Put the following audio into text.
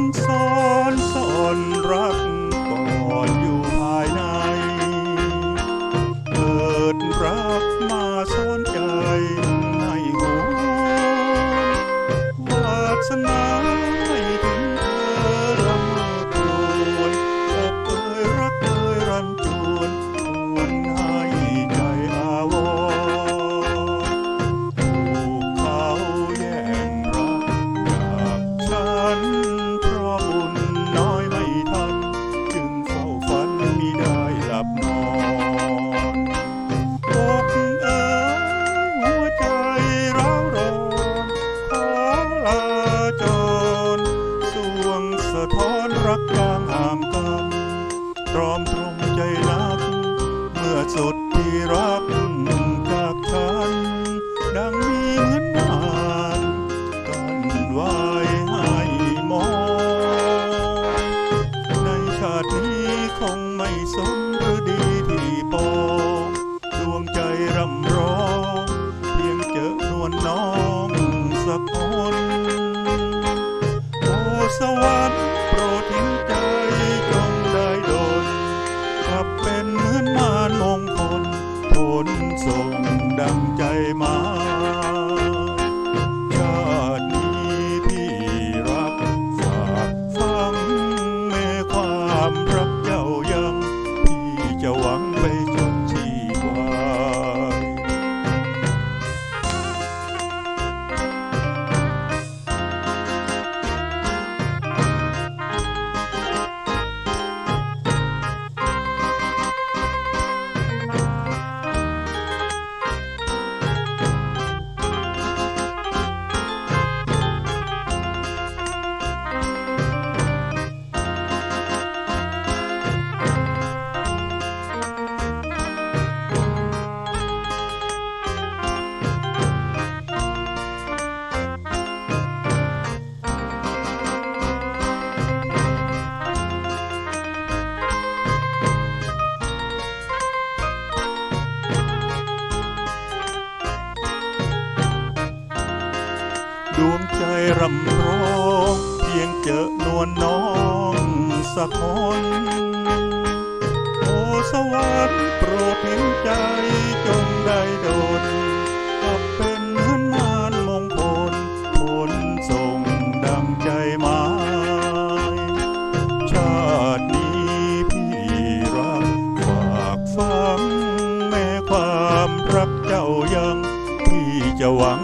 รักซ้อนซ่อนรักก่อนอยู่ภายใน เกิดรักมา สุดที่รักจากฉัน ดังมีเหมือนนานกันไว้ให้มอง ในชาตินี้คงไม่สมหรือดีที่ปองดวงใจรำร้อง เพียงเจอนวลน้อง ส่งดังใจมาชาตินี้พี่รักฝากฟังแม่ความรักเจ้ายัง พี่จะหวังไปจน ดวงใจรำร้องเพียงเจอนวลน้องสะกคนโอสวรรค์โปรดเห็นใจจงได้โดนกลับเป็นเหมือนมานมงคลผลส่งดังใจหมายชาตินี้พี่รักฝากฟังแม้ความรักเจ้ายัง พี่จะหวัง